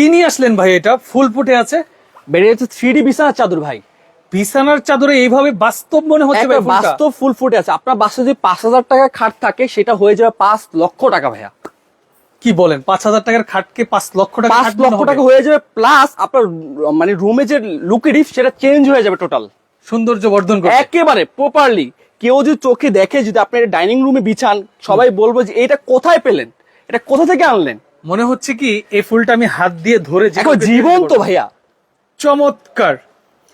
কি নিয়ে আসলেন ভাই এটা? ফুল ফুটে আছে। বেড়ে যাচ্ছে থ্রি ডি বিছানার চাদর ভাই। বিছানার চাদরে এইভাবে বাস্তব মনে হচ্ছে ভাই বাস্তব ফুল ফুটে আছে। আপনার বাসায় যদি পাঁচ হাজার টাকা খাট থাকে সেটা হয়ে যাবে পাঁচ লক্ষ টাকা ভাইয়া। কি বলেন? পাঁচ হাজার টাকার খাটকে পাঁচ লক্ষ টাকা পাঁচ লক্ষ টাকা হয়ে যাবে প্লাস আপনার মানে রুমে যে লুকিডিফ সেটা চেঞ্জ হয়ে যাবে টোটাল সৌন্দর্য বর্ধন করে একেবারে প্রপারলি কেউ যদি চোখে দেখে যদি আপনি ডাইনিং রুমে বিছান সবাই বলব যে এটা কোথায় পেলেন? এটা কোথা থেকে আনলেন? মনে হচ্ছে কি এই ফুলটা আমি হাত দিয়ে ধরে যেভাবে জীবন্ত ভাইয়া। চমৎকার।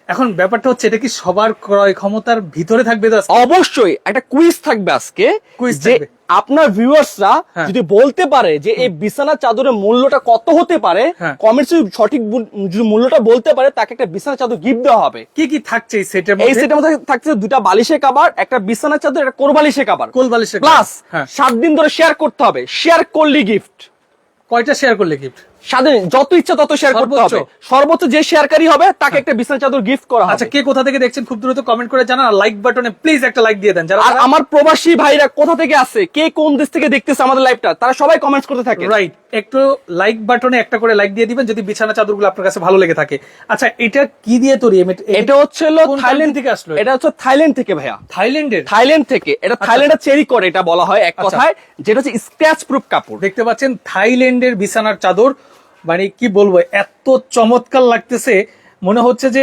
এখন ব্যাপারটা হচ্ছে এটা কি সবার ক্রয় ক্ষমতার ভিতরে থাকবে তো অবশ্যই একটা কুইজ থাকবে আজকে Quiz যে আপনার ভিউয়ার্সরা হ্যাঁ। যদি বলতে পারে যে এই বিছানা চাদরের মূল্যটা কত হতে পারে হ্যাঁ। কমেন্টস সঠিক মূল্যটা বলতে পারে তাকে একটা বিছানা চাদর গিফট দেওয়া হবে। কি কি থাকছে এই সেটের এই মধ্যে সেটের মধ্যে থাকছে দুটা বালিশের কাবার একটা বিছানা চাদর একটা কোরবালিশের কাবার কোল বালিশের প্লাস হ্যাঁ। সাত দিন ধরে শেয়ার করতে হবে। শেয়ার করলি গিফট কয়টা শেয়ার করলে গিফট সাথে যত ইচ্ছা তত শেয়ার করতে হবে। সর্বোচ্চ যে শেয়ারকারী হবে তাকে একটা বিছানা চাদর গিফট করা হবে। আচ্ছা কে কোথা থেকে দেখছেন খুব দ্রুত কমেন্ট করে জানান লাইক বাটনে প্লিজ একটা লাইক দিয়ে দেন। আর আমার প্রবাসী ভাইরা কোথা থেকে আছে কে কোন দেশ থেকে দেখতেছে আমাদের লাইভটা তারা সবাই কমেন্টস করতে থাকে। রাইট একটু লাইক বাটনে একটা করে লাইক দিয়ে দিবেন যদি বিছানা চাদরগুলো আপনার কাছে ভালো লেগে থাকে। আচ্ছা এটা কি দিয়ে তৈরি? এটা হচ্ছে থাইল্যান্ড থেকে আসলো এটা? হচ্ছে থাইল্যান্ড থেকে ভাইয়া। থাইল্যান্ডের? থাইল্যান্ড থেকে। এটা থাইল্যান্ডের চেরি করে এটা বলা হয় এক আচ্ছা। কথায় যেটা হচ্ছে স্ক্র্যাচ প্রুফ কাপড়। দেখতে পাচ্ছেন থাইল্যান্ডের বিছানার চাদর মানে কি বলব এত চমৎকার লাগতেছে। মনে হচ্ছে যে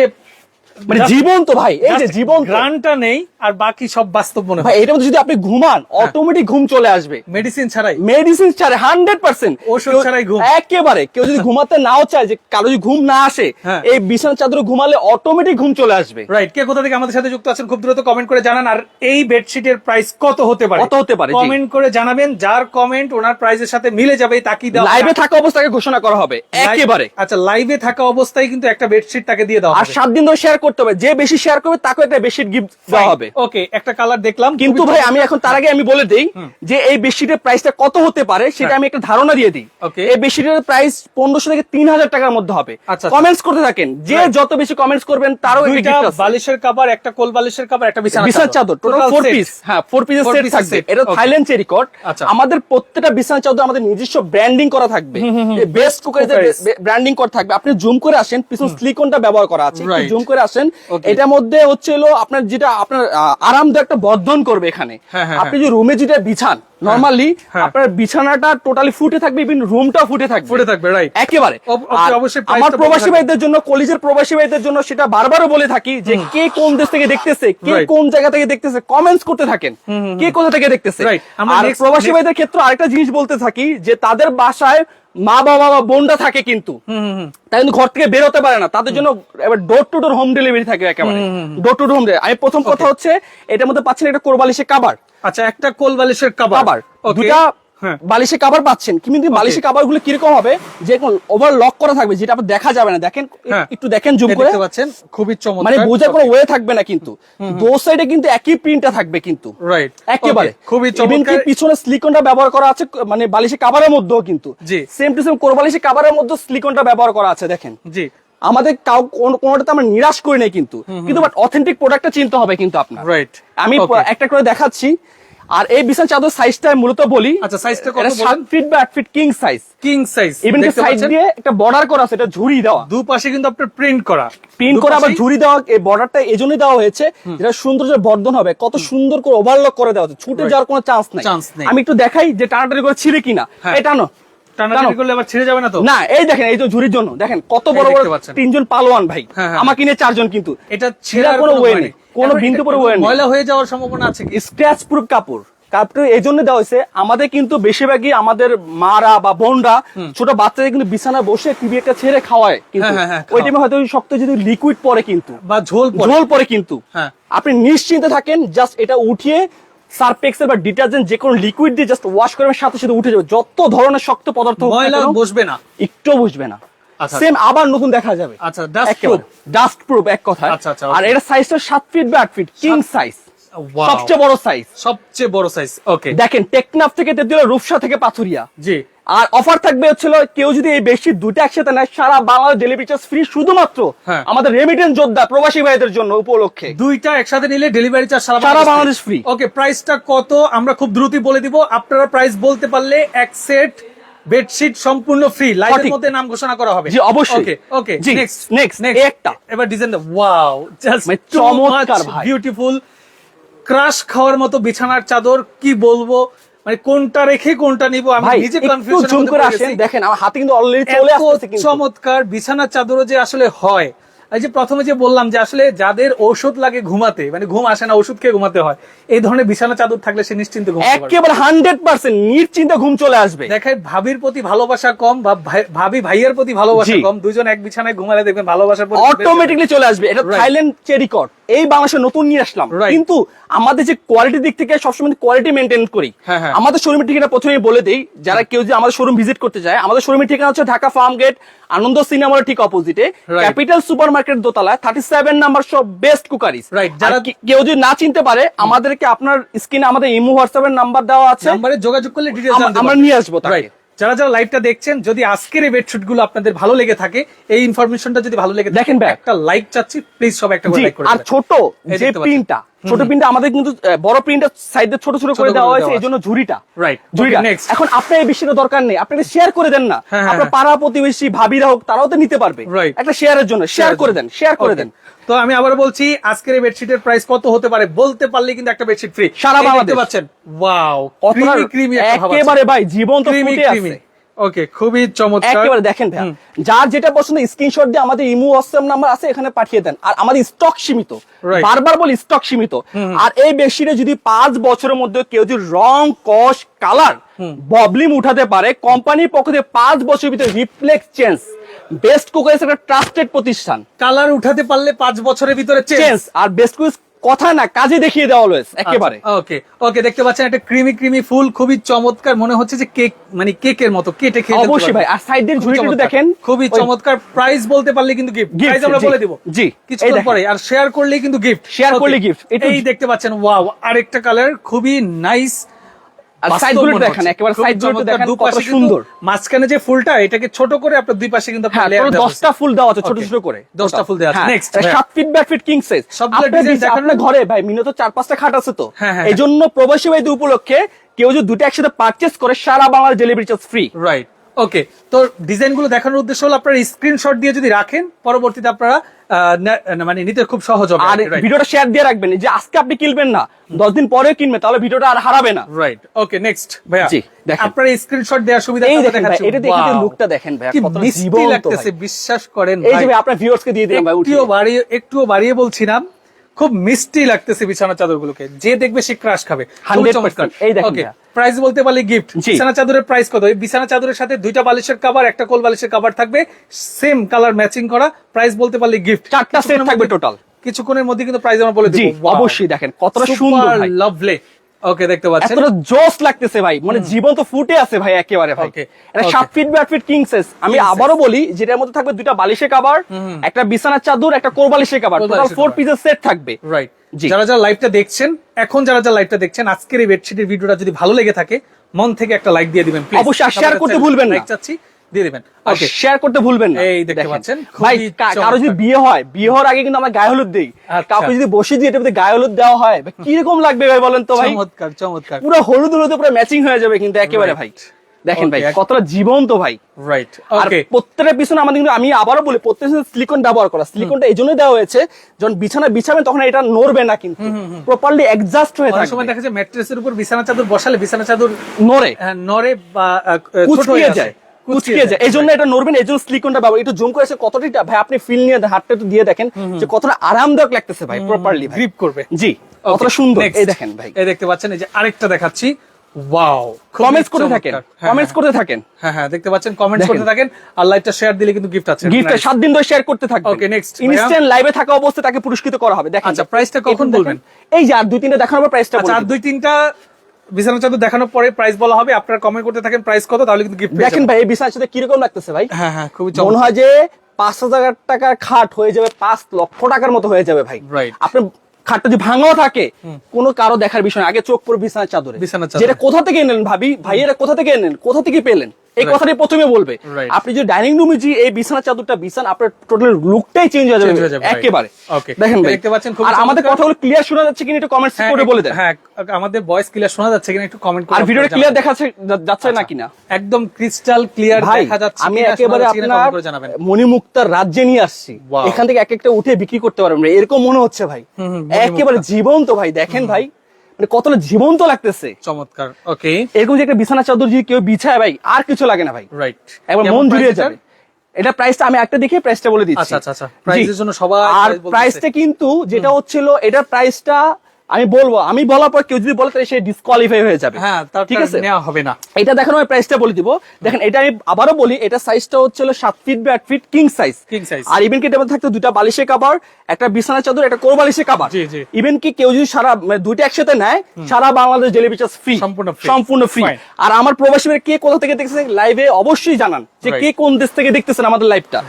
মানে জীবন্ত ভাই এই যে গ্রানটা নেই আর বাকি সব বাস্তব মনে হয়। এটা মধ্যে যদি আপনি ঘুমান হ্যাঁ। অটোমেটিক ঘুম চলে আসবে। মেডিসিন ছাড়াই। মেডিসিন হান্ড্রেড পার্সেন্ট ওষুধ ছাড়াই ঘুম। একেবারে কেউ যদি ঘুমাতে নাও চায় যে কারও যদি ঘুম না আসে হ্যাঁ। এই বিছানা চাদরে ঘুমালে অটোমেটিক ঘুম চলে আসবে। রাইট কে কোথা থেকে আমাদের সাথে যুক্ত আছেন খুব দ্রুত কমেন্ট করে জানান। আর এই বেডশিটের প্রাইস কত হতে পারে? কত হতে পারে, কমেন্ট করে জানাবেন যার কমেন্ট ওনার প্রাইসের সাথে মিলে যাবে তাকে দেওয়া লাইভে থাকা অবস্থাকে ঘোষণা করা হবে একেবারে। আচ্ছা লাইভে থাকা অবস্থায় কিন্তু একটা বেডশিট তাকে দিয়ে দেওয়া আর সাত দিন ধরে শেয়ার করতে হবে। যে বেশি শেয়ার করবে তাকে একটা বেশি গিফট দেওয়া হবে। ওকে একটা কালার দেখলাম কিন্তু ভাই আমি এখন তার আগে আমি বলে দেই যে এই বেডশিটের প্রাইসটা কত হতে পারে সেটা হ্যাঁ। আমি একটা ধারণা দিয়ে দিই। এই বেডশিটের প্রাইস পনেরোশো থেকে তিন হাজার টাকার মধ্যে হবে। আচ্ছা, কমেন্টস করতে থাকেন। যে যত বেশি কমেন্টস করবেন তারও। বালিশের কাবার একটা কোল বালিশের কাবার একটা বিছানা বিছানা চাদর। টোটাল ফোর পিস হ্যাঁ ফোর পিসের সেট থাকবে। এটা থাইল্যান্ড চেরিকট আচ্ছা। আমাদের প্রত্যেকটা বিছানা চাদর আমাদের নিজস্ব ব্র্যান্ডিং করা থাকবে। Best cooker. ব্র্যান্ডিং করা থাকবে। আপনি জুম করে আসেন পিছন সিলিকনটা ব্যবহার করা আছে। জুম করে আসেন। Okay. এটার মধ্যে হচ্ছে আপনার যেটা আপনার আরামদায়কটা আরামদায়ক বর্ধন করবে এখানে। হ্যাঁ, হ্যাঁ, আপনি যে রুমে যেটা বিছান নরমালি হ্যাঁ। আপনার বিছানাটা টোটালি ফুটে থাকবে ইভেন রুমটা ফুটে থাকবে। ফুটে থাকবে, right. একেবারে। আমার প্রবাসী। ভাইদের জন্য কলেজের প্রবাসী ভাইদের জন্য সেটা বারবারও বলে থাকি যে কে কোন দেশ থেকে দেখতেছে কে কোন জায়গা থেকে দেখতেছে কমেন্টস করতে থাকেন। কে কোথা থেকে দেখতেছে। আর প্রবাসী ভাইদের ক্ষেত্রে আরেকটা জিনিস বলতে থাকি যে তাদের বাসায় মা বাবা বা বোনরা থাকে কিন্তু। তাই কিন্তু ঘর থেকে বেরোতে পারে না। তাদের জন্য এবার door to door home delivery থাকে একেবারে। Door to door home delivery আমি প্রথম কথা হচ্ছে এটার মধ্যে পাচ্ছেন একটা কোরবালিশে কাবার। আচ্ছা একটা কোল বালিশের কাবার দুটা হ্যাঁ। বালিশে কাবার পাচ্ছেন। কিন্তু বালিশে কাবারগুলো কীরকম হবে? যে ওভার লক করা থাকবে যেটা আপনার দেখা যাবে না। দেখেন হ্যাঁ। একটু দেখেন জুম করে। পাচ্ছেন খুবই চমৎকার। মানে বোঝার কোনো ওয়ে থাকবে না কিন্তু। দো সাইডে কিন্তু একই প্রিন্টটা থাকবে কিন্তু। রাইট একেবারে। খুবই চমৎকার। পিছনে স্লিকনটা ব্যবহার করা আছে মানে বালিশে কাবারের মধ্যেও কিন্তু। জি। সেম টু সেম কোরবালিশে কাবারের মধ্যে স্লিকনটা ব্যবহার করা আছে দেখেন। জি। আমাদের কাউ কোন- কোনোটাতে আমরা নিরাশ করি নাই কিন্তু। কিন্তু বাট অথেন্টিক প্রোডাক্টটা চিনতে হবে কিন্তু আপনার। রাইট আমি একটা করে দেখাচ্ছি। আর এই বিছানা চাদর সাইজটা মূলত বলি আচ্ছা, size টা কত বলেন? সাত ফিট বা আট feet king size king size even side দিয়ে একটা বর্ডার করা আছে এটা ঝুড়ি দেওয়া। দুপাশে কিন্তু আপনার প্রিন্ট করা। প্রিন্ট করা আবার ঝুড়ি দেওয়া এই বর্ডারটা এই জন্যই দেওয়া হয়েছে যেটা সৌন্দর্যের বর্ধন হবে। কত সুন্দর করে ওভারলক করে দেওয়া হচ্ছে। ছুটে যাওয়ার কোনো চান্স নাই। আমি একটু দেখাই যে টানাটানি করে ছিঁড়ে কিনা। হ্যাঁ। এটা নো টানাটানি করলে আবার ছিঁড়ে যাবে না তো? না এই দেখেন এই তো ঝুড়ির জন্য। দেখেন কত বড় বড় তিনজন পালোয়ান ভাই। চারজন কিন্তু। এটা ছেঁড়ার ছেঁড়ার কোনো কোনো ওয়ে নেই নেই। কোনো বিন্দু পরে ওয়ে নেই। ময়লা হয়ে যাওয়ার সম্ভাবনা আছে স্ক্র্যাচ প্রুফ কাপড়। কাপড় এই জন্য দেওয়া হয়েছে আমাদের কিন্তু বেশিরভাগই আমাদের মারা বা বোনরা ছোট বাচ্চাদের কিন্তু বিছানা বসে টিভি একটা ছেড়ে খাওয়ায় কিন্তু। হ্যাঁ, হ্যাঁ, হ্যাঁ, ওই টাইমে হয়তো শক্ত যদি লিকুইড পরে কিন্তু। বা ঝোল ঝোল পরে কিন্তু। আপনি নিশ্চিন্তে থাকেন জাস্ট এটা উঠিয়ে সার্পেক্সেল বা ডিটারজেন্ট যে কোনো লিকুইড দিয়ে জাস্ট ওয়াশ করবেন সাথে সাথে উঠে যাবে। যত ধরনের শক্ত পদার্থ বসবে না। একটু বসবে না। আচ্ছা। সেম আবার নতুন দেখা যাবে। আচ্ছা, ডাস্ট প্রুফ ডাস্ট প্রুফ এক কথা আচ্ছা, আচ্ছা, আর. এটা সাইজটা সাত ফিট বা আট ফিট কিং সাইজ সবচেয়ে বড় সাইজ সবচেয়ে বড় সাইজ ওকে দেখেন টেকনাফ থেকে তেতুলিয়া রূপসা থেকে পাথুরিয়া। জি। আর অফার থাকবে হচ্ছিল কেউ যদি এই বেশি দুটো একসাথে নেয় সারা বাংলাদেশ ডেলিভারি চার্জ ফ্রি শুধুমাত্র হ্যাঁ। আমাদের রেমিটেন্স যোদ্ধা প্রবাসী ভাইদের জন্য উপলক্ষে দুইটা একসাথে নিলে ডেলিভারি চার্জ সারা বাংলাদেশ free। ওকে প্রাইসটা কত আমরা খুব দ্রুতই বলে দিব আপনারা প্রাইস বলতে পারলে এক সেট বেডশিট সম্পূর্ণ ফ্রি লাইভের। মধ্যে নাম ঘোষণা করা হবে জি, অবশ্যই। ওকে ওকে জি, নেক্সট next, একটা। এবার ডিজাইন ওয়াও জাস্ট চমৎকার ভাই। বিউটিফুল ক্রাশ খাওয়ার মতো বিছানার চাদর কি বলব মানে কোনটা রেখে কোনটা নিব আমি নিজে কনফিউশন জুম করে আসেন দেখেন আমার হাতে কিন্তু অলরেডি চলে আসছে কিন্তু। চমৎকার বিছানার চাদরও যে আসলে হয়। এই যে প্রথমে যে বললাম যে আসলে যাদের ঔষধ লাগে ঘুমাতে মানে ঘুম আসে না ওষুধ খেয়ে ঘুমাতে হয় এই ধরনের বিছানা চাদর থাকলে সে নিশ্চিন্তে ঘুমাতে পারবে একেবারে হান্ড্রেড পার্সেন্ট নিশ্চিন্তে ঘুম চলে আসবে। দেখায় ভাবির প্রতি ভালোবাসা কম বা ভাবি ভাইয়ের প্রতি ভালোবাসা কম দুজন এক বিছানায় ঘুমালে দেখবেন ভালোবাসার বের অটোমেটিকলি চলে আসবে। এটা থাইল্যান্ড চেরিকট এই বাংলাদেশে নতুন নিয়ে আসলাম। কিন্তু আমাদের যে কোয়ালিটি দিক থেকে সবসময় কোয়ালিটি মেনটেন করি। হ্যাঁ, হ্যাঁ। আমাদের শোরুমের ঠিকানা প্রথমেই বলে দিই যারা কেউ যে আমাদের শোরুম ভিজিট করতে চায় আমাদের শোরুমের ঠিকানা হচ্ছে ঢাকা ফার্ম গেট আনন্দ সিনেমার ঠিক অপোজিটে ক্যাপিটাল সুপার মার্কেট দোতলা থার্টি সেভেন নাম্বার সব বেস্ট কুকারিস Right, যারা কেউ যদি না চিনতে পারে আমাদেরকে আপনার স্ক্রিনে আমাদের ইমো হোয়াটসঅ্যাপের নাম্বার দেওয়া আছে। যোগাযোগ করলে আমরা নিয়ে আসব তাকে। যারা যারা লাইভটা দেখছেন যদি আজকের এই বেডশিটগুলো আপনাদের ভালো লেগে থাকে এই ইনফরমেশনটা যদি ভালো লেগে দেখেন একটা লাইক চাচ্ছি প্লিজ সব একটা লাইক করে আর ছোট যে ছোট প্রিন্টটা আমাদের কিন্তু বড় প্রিন্টটা সাইডে ছোট ছোট করে দেওয়া হয়েছে আছে। এই জন্য ঝুড়িটা। Right. ঝুড়িটা। এখন আপনার এই বিষয়টা দরকার নেই। আপনি শেয়ার করে দেন না। হ্যাঁ, হ্যাঁ, আপনার হ্যাঁ। পাড়া প্রতিবেশী ভাবিরা হোক তারাও তো নিতে পারবে। একটা শেয়ারের জন্য শেয়ার করে দেন শেয়ার করে দেন। তো আমি আবার বলছি আজকের এই বেডশিটের প্রাইস কত হতে পারে বলতে পারলে কিন্তু একটা বেডশিট ফ্রি সারা বাংলাদেশ। পাচ্ছেন? ওয়াও কতটা ক্রিমি একেবারে ভাই ফুটে ক্রিমি আছে। ওকে খুবই চমৎকার। একেবারে দেখেন ভাই যার যেটা পছন্দ স্ক্রিনশট দিয়ে আমাদের ইমো হোয়াটসঅ্যাপ নাম্বার আছে এখানে পাঠিয়ে দেন। আর আমাদের স্টক সীমিত। বারবার বলি স্টক সীমিত। আর এই বেডশিটে যদি পাঁচ বছরের মধ্যে কেউ যদি রং কস কালার ববলিম উঠাতে পারে কোম্পানির পক্ষ থেকে পাঁচ বছরের ভিতরে রিপ্লেক্স চেঞ্জ বেস্ট কুকার একটা ট্রাস্টেড প্রতিষ্ঠান। কালার উঠাতে পারলে পাঁচ বছরের ভিতরে চেঞ্জ চেঞ্জ আর বেস্ট কুকার কথা না কাজে দেখিয়ে দেওয়া অলওয়েজ একেবারে। ওকে ওকে দেখতে পাচ্ছেন একটা ক্রিমি ক্রিমি ফুল খুবই চমৎকার মনে হচ্ছে যে কেক মানে কেকের মতো কেটে খেয়ে অবশ্যই ভাই আর সাইড দিয়ে ঝুড়ি একটু দেখেন। খুবই চমৎকার প্রাইস বলতে পারলে কিন্তু গিফট প্রাইস আমরা বলে দিব। জি, কিছু কিছুক্ষণ পরে আর শেয়ার করলেই কিন্তু গিফট শেয়ার করলে গিফট এটাই দেখতে পাচ্ছেন ওয়াও আরেকটা কালার খুবই নাইস দেখেন, একেবারে side দেখেন, কতটা সুন্দর। মাঝখানে যে ফুলটা এটাকে ছোট করে আপনার দুই পাশে কিন্তু হ্যাঁ দশটা ফুল দেওয়া আছে ছোট ছোট করে। দশটা ফুল দেওয়া আছে। সাত feet by feet king size সবগুলো design দেখানো- ঘরে ভাই মিনত চার পাঁচটা খাট আছে তো। হ্যাঁ, হ্যাঁ, এই জন্য প্রবাসী উপলক্ষে কেউ যদি দুটো একসাথে পারচেস করে সারা বাংলার delivery charge free right okay তো ডিজাইনগুলো দেখানোর উদ্দেশ্য হলো আপনারা স্ক্রিনশট দিয়ে যদি রাখেন পরবর্তীতে আপনারা মানে নিতে খুব সহজ হবে আর ভিডিওটা শেয়ার দিয়ে রাখবেন যে আজকে আপনি কিনবেন না দশ দিন পরে কিনবেন তাহলে ভিডিওটা আর হারাবে না। রাইট ওকে নেক্সট ভাইয়া। জি, দেখেন। আপনারা স্ক্রিনশট দেওয়ার সুবিধা এই দেখেন এটা দেখে যে lookটা দেখেন ভাই, কি কতটা মিষ্টি জীবন্ত লাগতেছে বিশ্বাস করেন ভাই এই যে আপনার ভিউয়ার্স কে দিয়ে দিলাম ভাই একটুও বাড়িয়ে একটুও বাড়িয়ে বলছিলাম খুব মিষ্টি লাগতেছে বিছানা চাদর গুলোকে যে দেখবে সে ক্রাশ খাবে। খুবই 100% চমৎকার এই দেখেন ওকে প্রাইস বলতে পারলে গিফট বিছানা চাদরের প্রাইস কত? বিছানা চাদরের সাথে দুইটা বালিশের কভার একটা কোল বালিশের কভার থাকবে। সেম কালার ম্যাচিং করা। প্রাইস বলতে পারলে গিফট চারটা সেট থাকবে টোটাল কিছুক্ষণের মধ্যে কিন্তু প্রাইস আমরা বলে দিব। অবশ্যই দেখেন, কতটা সুন্দর। লাভলি ওকে দেখতে পাচ্ছেন। এতটা জোস লাগতেছে ভাই। মানে ফুটে আছে ভাই একেবারে ভাই। এটা feet by feet king size আমি বলি যেটার মধ্যে থাকবে দুইটা বালিশের কাবার একটা বিছানার চাদর একটা কোরবালিশের কাবার টোটাল পিসের সেট থাকবে। রাইট। যারা যারা লাইভটা দেখছেন এখন যারা যারা লাইভটা দেখছেন আজকের এই বেডশিটের ভিডিওটা যদি ভালো লেগে থাকে মন থেকে একটা লাইক দিয়ে দিবেন অবশ্যই, share করতে ভুলবেন না। লাইক চাচ্ছি। দিয়ে দিবেন। ওকে শেয়ার করতে ভুলবেন না। এই দেখতে পাচ্ছেন, ভাই কারও যদি বিয়ে হয় বিয়ে হওয়ার আগে কিন্তু আমরা গায়ে হলুদ দেই। আচ্ছা। কাউকে যদি বসে দিয়ে এটার গায়ে হলুদ দেওয়া হয় ভাই কীরকম লাগবে ভাই বলেন তো ভাই? চমৎকার চমৎকার। পুরো হলুদ হলুদ পুরো ম্যাচিং হয়ে যাবে কিন্তু একেবারে ভাই। দেখেন ভাই কতটা জীবন্ত ভাই। রাইট আর প্রত্যেকটা পিছনে আমাদের কিন্তু আমি আবারও বলি প্রত্যেকটা সিলিকন ব্যবহার করা। সিলিকনটা এই জন্যই দেওয়া হয়েছে যখন বিছানা বিছাবেন তখন এটা নড়বে না কিন্তু। প্রপারলি অ্যাডজাস্ট হয়ে অনেক সময় দেখা যায় ম্যাট্রেসের উপর বিছানা চাদর বসালে বিছানা চাদর নড়ে। নড়ে বা ছোট হয়ে যায়। যায় কুচকিয়ে যায় এই জন্য এটা নড়বেন এই জন্য সিলিকনটা ব্যবহার একটু জুম করেছে কতটা? ভাই আপনি ফিল নিয়ে হাতটা একটু দিয়ে দেখেন যে কতটা আরামদায়ক লাগতেছে ভাই প্রপারলি গ্রিপ করবে। জি কতটা সুন্দর। এই দেখেন ভাই। এই দেখতে পাচ্ছেন এই যে আরেকটা দেখাচ্ছি। ওয়াও কমেন্টস করতে থাকেন কমেন্টস করতে থাকেন। হ্যাঁ হ্যাঁ দেখতে পাচ্ছেন কমেন্টস। করতে থাকেন। আর লাইভটা শেয়ার দিলে কিন্তু গিফট আছে। গিফট সাত দিন ধরে শেয়ার করতে থাকবেন। Next, ভাইয়া। ইনস্ট্যান্ট লাইভে থাকা অবস্থায় তাকে পুরস্কৃত করা হবে। দেখেন আচ্ছা, price টা কখন বলবেন? এই যে আর দুই তিনটা দেখানোর পর প্রাইসটা আচ্ছা আর দুই তিনটা বিছানা চাদর দেখানোর পরে প্রাইস বলা হবে আপনারা কমেন্ট করতে থাকেন প্রাইস কত তাহলে কিন্তু গিফট দেখেন ভাই এই কীরকম লাগতেছে ভাই? হ্যাঁ হ্যাঁ খুবই মনে হয় যে পাঁচ হাজার টাকার খাট হয়ে যাবে পাঁচ লক্ষ টাকার মতো হয়ে যাবে ভাই. আপনার খাটটা যদি ভাঙাও থাকে কোনো কারও দেখার বিষয় আগে চোখ পড়ে বিছানা চাদরে। যেটা কোথা থেকে এনেন ভাবি? ভাই এটা কোথা থেকে এনেন কোথা থেকে পেলেন? এই কথাটি প্রথমে বলবে। আপনি যে ডাইনিং রুমে যে এই বিছানা চাদরটা বিছান আপনার টোটাল লুকটাই চেঞ্জ হয়ে যাবে একেবারে। দেখেন ভাই। দেখতে পাচ্ছেন আর আমাদের। কথাগুলো ক্লিয়ার শোনা যাচ্ছে কিনা একটু কমেন্টস হ্যাঁ, করে বলে দেন। হ্যাঁ আমাদের ভয়েস ক্লিয়ার শোনা যাচ্ছে কিনা একটু কমেন্ট করে আর ভিডিওটা ক্লিয়ার জানাবেন। দেখা যাচ্ছে না কিনা? একদম ক্রিস্টাল ক্লিয়ার দেখা যাচ্ছে আমি একেবারে আপনার মণিমুক্তার রাজ্যে নিয়ে আসছি। এখান থেকে এক একটা উঠে বিক্রি করতে পারবেন ভাই। এরকম মনে হচ্ছে ভাই। একেবারে জীবন্ত ভাই। দেখেন ভাই কতটা জীবন্ত লাগতেছে। চমৎকার ওকে এরকম যে একটা বিছানা চাদর যদি কেউ বিছায় ভাই আর কিছু লাগে না ভাই। রাইট একবার মন জুড়িয়ে যাবে। এটা প্রাইসটা আমি একটা দেখে প্রাইসটা বলে দিচ্ছি। আচ্ছা, আচ্ছা, আচ্ছা। প্রাইসের জন্য সবাই আর প্রাইস প্রাইসটা কিন্তু যেটা হচ্ছিল এটা প্রাইসটা আমি বলব আমি বলার পর কেউ যদি বলে তাহলে সে ডিসকোয়ালিফাই হয়ে যাবে। হ্যাঁ ঠিক আছে? নেওয়া হবে না। এটা দেখেন আমি প্রাইসটা বলে দিব। দেখেন এটা আমি আবারও বলি এটা সাইজটা হচ্ছিল সাত ফিট বাই আট feet king size King size। আর ইভেন কি মধ্যে থাকতো দুটা বালিশের কাবার একটা বিছানা চাদর একটা কোর বালিশের কাবার। ইভেন কি কেউ যদি সারা মানে দুইটা একসাথে নেয় সারা বাংলাদেশ ডেলিভারি চার্জ ফ্রি সম্পূর্ণ সম্পূর্ণ ফ্রি আর আমার প্রবাসী কে কোথা থেকে দেখতেছেন লাইভে অবশ্যই জানান যে কে কোন দেশ থেকে দেখতেছেন আমাদের লাইভটা.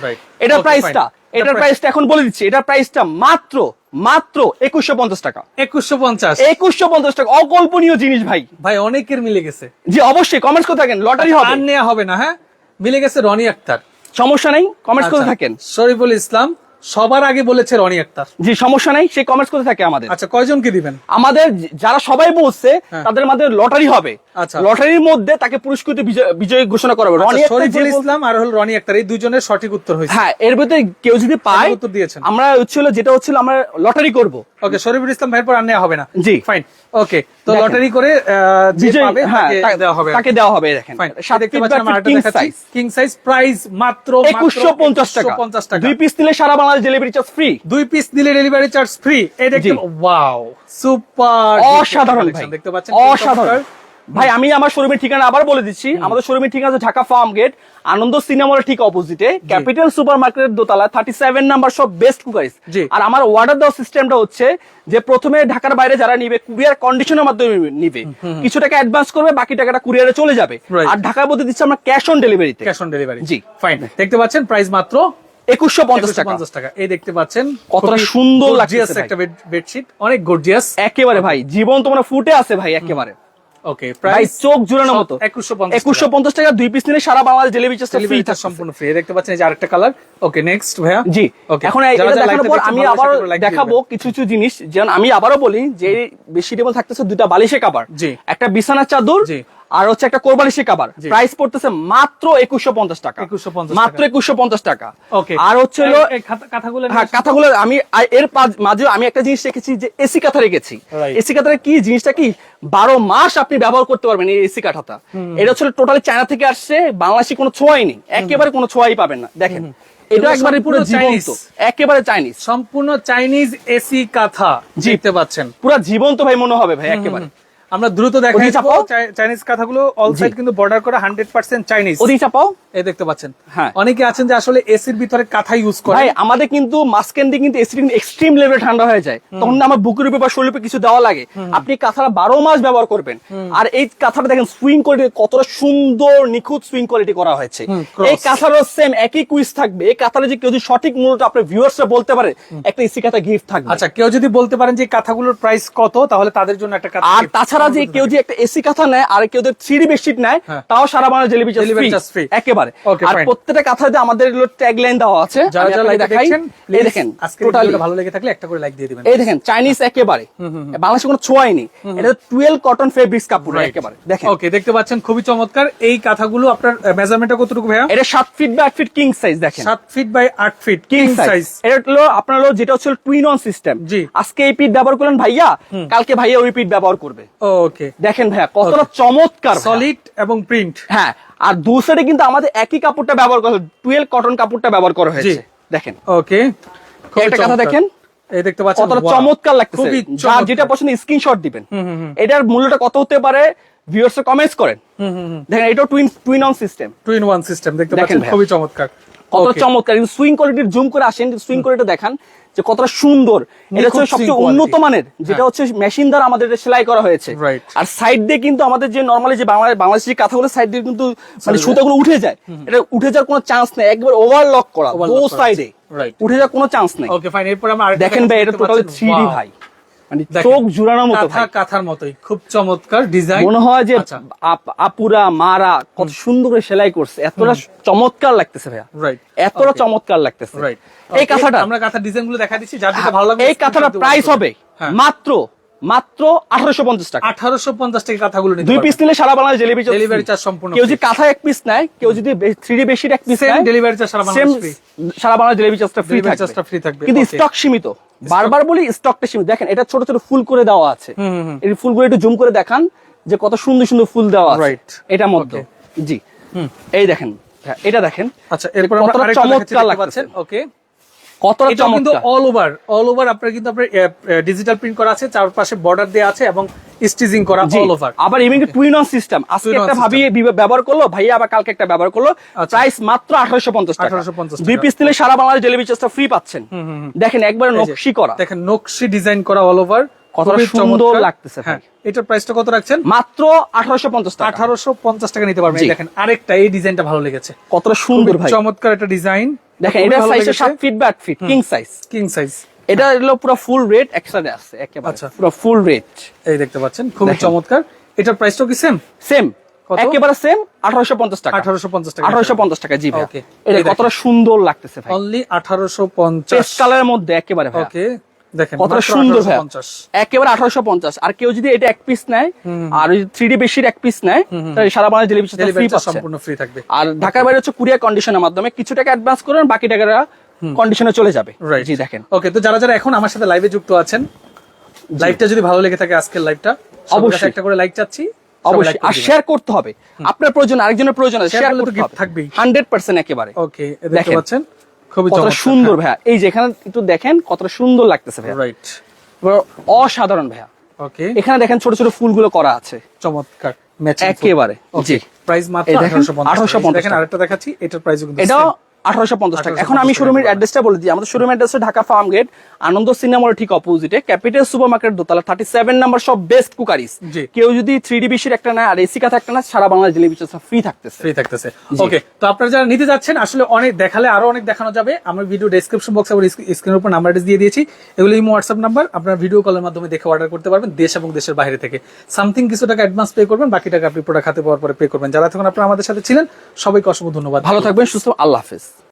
এটার প্রাইসটা এটার প্রাইসটা এখন বলে দিচ্ছি। এটার প্রাইসটা মাত্র মাত্র একুশশো পঞ্চাশ টাকা। একুশশো পঞ্চাশ। একুশশো পঞ্চাশ টাকা। অকল্পনীয় জিনিস ভাই। ভাই অনেকের মিলে গেছে। জি অবশ্যই। কমেন্টস করে থাকেন লটারি হবে। আর নেওয়া হবে না হ্যাঁ? মিলে গেছে রনি আক্তার। সমস্যা নেই কমেন্টস করে আচ্ছা, থাকেন। শরীফুল ইসলাম সবার আগে বলেছে রনি আক্তার। যে সমস্যা নাই সে কমেন্টস করে থাকে আমাদের। আচ্ছা কয়জনকে দিবেন? আমাদের যারা সবাই বলছে হ্যাঁ। তাদের মধ্যে লটারি হবে। আচ্ছা। লটারির মধ্যে তাকে পুরস্কৃত বিজয়- ঘোষণা করা হবে। রনি আচ্ছা, যে শরীফুল ইসলাম আর হল রনি আক্তার এই দুজনের সঠিক উত্তর হয়েছে। হ্যাঁ এর ভিতরে কেউ যদি পায় উত্তর দিয়েছেন। আমরা হচ্ছিল যেটা হচ্ছিল আমরা লটারি করব। ওকে শরীফুল ইসলাম ভাইয়ের পর আর নেওয়া হবে না। জি। ফাইন ওকে তো লটারি করে যে পাবে হ্যাঁ তাকে দেওয়া হবে তাকে দেওয়া হবে দেখেন। সাত দেখতে পাচ্ছেন আমরা দেখাচ্ছি। size। কিং সাইজ প্রাইস মাত্র একুশশো পঞ্চাশ টাকা। পঞ্চাশ টাকা। দুই পিস নিলে সারা বাংলাদেশ ডেলিভারি চার্জ ফ্রি দুই পিস দিলে ডেলিভারি চার্জ ফ্রি এটা জি। ওয়াও সুপার অসাধারণ ভাই। দেখতে পাচ্ছেন অসাধারণ। ভাই আমি আমার শোরুমের ঠিকানা আবার বলে দিচ্ছি। আমাদের শোরুমের ঠিকানা হচ্ছে ঢাকা ফার্ম গেট আনন্দ সিনেমার ঠিক অপোজিটে ক্যাপিটাল সুপার মার্কেটের দোতলা থার্টি সেভেন নাম্বার সব বেস্ট কুকারিস আর আমার অর্ডার দেওয়ার সিস্টেমটা হচ্ছে যে প্রথমে ঢাকার বাইরে যারা নিবে কুরিয়ার কন্ডিশনের মাধ্যমে নিবে কিছু টাকা অ্যাডভান্স করবে বাকি টাকাটা কুরিয়ারে চলে যাবে। আর ঢাকার মধ্যে দিচ্ছে আমরা ক্যাশ অন ডেলিভারিতে ক্যাশ অন ডেলিভারি জি। ফাইন দেখতে পাচ্ছেন প্রাইস মাত্র একুশশো পঞ্চাশ টাকা। পঞ্চাশ টাকা। এই দেখতে পাচ্ছেন কতটা সুন্দর লাগতেছে একটা বেডশিট অনেক গর্জিয়াস একেবারে ভাই জীবন তোমরা ফুটে আছে ভাই একেবারে। ওকে প্রাইস চোখ জোড়ানোর মতো। একুশশো পঞ্চাশ একুশশো পঞ্চাশ টাকা দুই পিস নিলে সারা Bangladesh delivery charge delivery charge সম্পূর্ণ ফ্রি দেখতে পাচ্ছেন এই যে আরেকটা কালার ওকে নেক্সট ভাইয়া। জি। ওকে এখন এটা দেখানোর পর আমি আবার দেখাবো কিছু কিছু জিনিস। যেমন আমি আবারও বলি যে বেশি টেবল থাকতেছে দুটা বালিশে কাবার জি। একটা বিছানার চাদর জি। আর হচ্ছে একটা কোরবালিশে কাবার জি। প্রাইস পড়তেছে মাত্র একুশশো পঞ্চাশ টাকা। 2150 মাত্র একুশশো পঞ্চাশ টাকা। ওকে আর হচ্ছে হলো কথাগুলো হ্যাঁ কাঁথাগুলো আমি এর মাঝে আমি একটা জিনিস রেখেছি যে এসি কাঁথা রেখেছি। এসি কাঁথার কি জিনিসটা কি? বারো মাস আপনি ব্যবহার করতে পারবেন এই এসি কাঁথাটা এটা হচ্ছে টোটালি চায়না থেকে আসছে বাংলাদেশি কোনো ছোঁয়াই নেই। একেবারে কোনো ছোঁয়াই পাবেন না। দেখেন এটা একবারে পুরো সম্পূর্ণ জীবন্ত একেবারে চাইনিজ সম্পূর্ণ চাইনিজ এসি কাঁথা জি। দেখতে পাচ্ছেন। পুরো জীবন্ত ভাই মনে হবে ভাই একেবারে। আমরা দ্রুত দেখাই। চাপাও। চাইনিজ কাঁথাগুলো অল সাইড কিন্তু বর্ডার করা হান্ড্রেড পার্সেন্ট চাইনিজ ওদিকে চাপাও। এই দেখতে পাচ্ছেন। হ্যাঁ। অনেকে আছেন যে আসলে এসির ভিতরে কাঁথা ইউজ করে। ভাই আমাদের কিন্তু মাঝখান দিয়ে কিন্তু এসি এক্সট্রিম লেভেলে ঠান্ডা হয়ে যায়। তখন আমার বুকের উপরে বা শরীরের উপরে কিছু দেওয়া লাগে। আপনি কাঁথাটা বারো মাস ব্যবহার করবেন। আর এই কাঁথাটা দেখেন সুইং কোয়ালিটি কতটা সুন্দর নিখুঁত সুইং কোয়ালিটি করা হয়েছে। এই কাঁথারও সেম একই কুইজ থাকবে। এই কাঁথাটা যে কেউ যদি সঠিক মূল্যটা আপনার ভিউয়ার্সরা বলতে পারে একটা এসি কাঁথা গিফট থাকবে। আচ্ছা কেউ যদি বলতে পারেন যে কাঁথাগুলোর প্রাইস কত তাহলে তাদের জন্য একটা কাঁথা আর gift তাছাড়া যে কেউ যে একটা এসি কাঁথা নেয় আর কেউ যদি থ্রি বেডশিট নেয় হ্যাঁ। তাও সারা বাংলা চার্জ free। একেবারে। আর. প্রত্যেকটা কাঁথাতে আমাদের ট্যাগ লাইন দেওয়া আছে যারা যারা এই দেখেন টোটালি ভালো লেগে থাকলে একটা করে লাইক দিয়ে দিবেন। এই দেখেন চাইনিজ একেবারে। বাংলাদেশে কোনো ছোঁয়াই নেই। এটা টুয়েলভ কটন ফেব্রিক্স কাপড় একেবারে। দেখেন। ওকে দেখতে পাচ্ছেন খুবই চমৎকার। এই কাঁথাগুলো আপনার মেজারমেন্টটা কতটুকু ভাইয়া? এটা সাত ফিট বাই আট ফিট কিং সাইজ দেখেন। সাত ফিট বাই আট ফিট কিং সাইজ এটা হলো আপনার যেটা হচ্ছে টুইন অন সিস্টেম আজকে এই পিট ব্যবহার করলেন ভাইয়া কালকে ভাইয়া ওই পিট ব্যবহার করবে। ওকে দেখেন ভাইয়া কতটা চমৎকার সলিড এবং প্রিন্ট হ্যাঁ আর দু সাইডে কিন্তু আমাদের একই কাপড়টা ব্যবহার করা টুয়েলভ কটন কাপড়টা ব্যবহার করা হয়েছে দেখেন। ওকে একটা কথা দেখেন এই দেখতে পাচ্ছেন কতটা চমৎকার লাগতেছে। যার যেটা পছন্দ স্ক্রিনশট দিবেন। এটার মূল্যটা কত হতে পারে? ভিউয়ার্স কমেন্টস করেন। দেখেন এটা twin twin on system two in one system দেখতে দেখেন পাচ্ছেন খুবই চমৎকার। কত চমৎকার। সুইং কোয়ালিটির জুম করে আসেন সুইং কোয়ালিটি দেখান যে কতটা সুন্দর। এটা হচ্ছে সবচেয়ে উন্নত মানের যেটা হ্যাঁ। হচ্ছে মেশিন দ্বারা আমাদের সেলাই করা হয়েছে। আর সাইড দিয়ে কিন্তু আমাদের যে নর্মালি যে বাংলা বাংলাদেশি কাঁথাগুলো সাইড দিয়ে কিন্তু মানে সুতাগুলো উঠে যায়। এটা উঠে যাওয়ার কোনো চান্স নেই। একবার ওভারলক করা দো সাইডে উঠে যাওয়ার কোনো চান্স নেই। ওকে ফাইন এরপর আমরা দেখেন ভাই এটা টোটালি পাচ্ছেন, থ্রি ডি ভাই। মানে চোখ জুড়ানোর মতো কাঁথার মতোই খুব চমৎকার ডিজাইন মনে হয় যে আচ্ছা। আপুরা মারা কত সুন্দর করে সেলাই করছে এতটা চমৎকার লাগতেছে ভাইয়া। রাইট এতটা চমৎকার লাগতেছে। রাইট এই কাঁথাটা আমরা কাঁথার ডিজাইনগুলো দেখা দিচ্ছি যার যেটা ভালো লাগবে এই কাঁথাটার প্রাইস হবে হ্যাঁ। মাত্র মাত্র আঠারোশো পঞ্চাশ টাকা। আঠারোশো পঞ্চাশ টাকা কাঁথাগুলো দুই পিস নিলে সারা বাংলাদেশ ডেলিভারি ডেলিভারি চার্জ সম্পূর্ণ কেউ যদি কাঁথা এক পিস নেয় কেউ যদি থ্রি ডি বেশির এক পিস নেয় ডেলিভারি চার্জ সারা বাংলাদেশ। সারা বাংলাদেশ ডেলিভারি চার্জটা ফ্রি Delivery থাকবে। charge টা free থাকবে, কিন্তু স্টক সীমিত। বারবার বলি স্টকটা সীমিত দেখেন এটা ছোট ছোট ফুল করে দেওয়া আছে। এই ফুলগুলো একটু জুম করে দেখান যে কত সুন্দর সুন্দর ফুল দেওয়া আছে। এটা মধ্যে। জি। এই দেখেন। হ্যাঁ, এটা দেখেন। আচ্ছা এরপর আমরা চমৎকার লাগছে ওকে কতটা চমৎকার কিন্তু অল ওভার অল ওভার আপনার কিন্তু আপনার ডিজিটাল প্রিন্ট করা আছে চারপাশে বর্ডার দেওয়া আছে এবং স্টিচিং করা অল ওভার আবার এমনি টুইন অন সিস্টেম আজকে একটা ভাবি ব্যবহার করল ভাইয়া আবার কালকে একটা ব্যবহার করল। আচ্ছা। প্রাইস মাত্র আঠারোশো পঞ্চাশ টাকা। 1850 দুই টাকা। পিস নিলে সারা বাংলাদেশ ডেলিভারি চার্জটা ফ্রি পাচ্ছেন। দেখেন একবারে নকশি করা। দেখেন নকশি ডিজাইন করা অল ওভার কতটা সুন্দর লাগতেছে ভাই। হ্যাঁ এটার প্রাইসটা কত রাখছেন? মাত্র আঠারোশো পঞ্চাশ টাকা। আঠারোশো পঞ্চাশ টাকা নিতে পারবেন। দেখেন আরেকটা এই ডিজাইনটা ভালো লেগেছে। কতটা সুন্দর ভাই। চমৎকার একটা ডিজাইন দেখেন এটা সাইজ সাত ফিট বাই আট feet king size king size এটা হলো পুরো ফুল রেট একসাথে আছে একেবারে। আচ্ছা। পুরো ফুল রেট এই দেখতে পাচ্ছেন দেখেন। চমৎকার। এটার কি সেম সেম একেবারে সেম আঠারোশো পঞ্চাশ টাকা। আঠারোশো পঞ্চাশ টাকা। আঠারোশো পঞ্চাশ টাকা জি ভাই. এটা কতটা সুন্দর লাগতেছে ভাই অনলি আঠারোশো পঞ্চাশ। পেস্ট কালারের মধ্যে একেবারে ভাই ওকে দেখেন কতটা সুন্দর ভাই একেবারে আঠারোশো পঞ্চাশ। আর কেউ যদি এটা এক পিস নেয় আর বেশির এক পিস নেয় তাহলে সারা বাংলাদেশ ডেলিভারি সম্পূর্ণ ফ্রি থাকবে। আর ঢাকার বাইরে হচ্ছে কুরিয়ার কন্ডিশনের মাধ্যমে। কিছু টাকা অ্যাডভান্স করবেন বাকি টাকাটা কন্ডিশনে চলে যাবে। রাইট জি দেখেন। ওকে তো যারা যারা এখন আমার সাথে লাইভে যুক্ত আছেন লাইভটা যদি ভালো লেগে থাকে আজকের লাইভটা অবশ্যই। একটা করে লাইক চাচ্ছি অবশ্যই। আর শেয়ার করতে হবে। আপনার প্রয়োজন আরেকজনের প্রয়োজন Share শেয়ার করতে হবে। হান্ড্রেড পার্সেন্ট একেবারে। ওকে দেখতে পাচ্ছেন? খুবই চমৎকার। সুন্দর ভাইয়া। এই যে এখানে একটু দেখেন কতটা সুন্দর লাগতেছে ভাইয়া। রাইট অসাধারণ ভাইয়া। ওকে এখানে দেখেন ছোট ছোট ফুলগুলো করা আছে। চমৎকার। ম্যাচিং একেবারে জি। প্রাইস মাত্র এই দেখেন, 1850 1850 দেখেন আরেকটা দেখাচ্ছি এটার প্রাইসও কিন্তু same। আঠারোশো পঞ্চাশ টাকা। এখন আমি শোরুমের অ্যাড্রেসটা বলে দিই। আমাদের showroom address Dhaka Farmgate Ananda সিনেমার ঠিক অপোজিটে ক্যাপিটাল সুপার মার্কেট দোতলা থার্টি সেভেন নাম্বার সব বেস্ট কুকারিস কেউ যদি থ্রি ডি বিশির একটা নেয় আর এসি কাথা একটা না সারা বাংলাদেশ ডেলিভারি ফ্রি থাকতেছে। ফ্রি থাকতেছে। ওকে তো আপনারা যারা নিতে যাচ্ছেন আসলে অনেক দেখালে আরও অনেক দেখানো যাবে। আমার ভিডিও ডেসক্রিপশন বক্সে আবার স্ক্রিনের উপর নাম্বার দিয়ে দিয়েছি। এগুলো ইমো হোয়াটসঅ্যাপ নাম্বার আপনারা ভিডিও কলের মাধ্যমে দেখে অর্ডার করতে পারবেন দেশ এবং দেশের বাইরে থেকে। সামথিং কিছু টাকা অ্যাডভান্স পে করবেন বাকি টাকা আপনি প্রোডাক্ট হাতে পাওয়ার পরে পে করবেন। যারা তখন আপনারা আমাদের সাথে ছিলেন সবাইকে অসংখ্য ধন্যবাদ। ভালো থাকবেন সুস্থ আল্লাহ হাফেজ।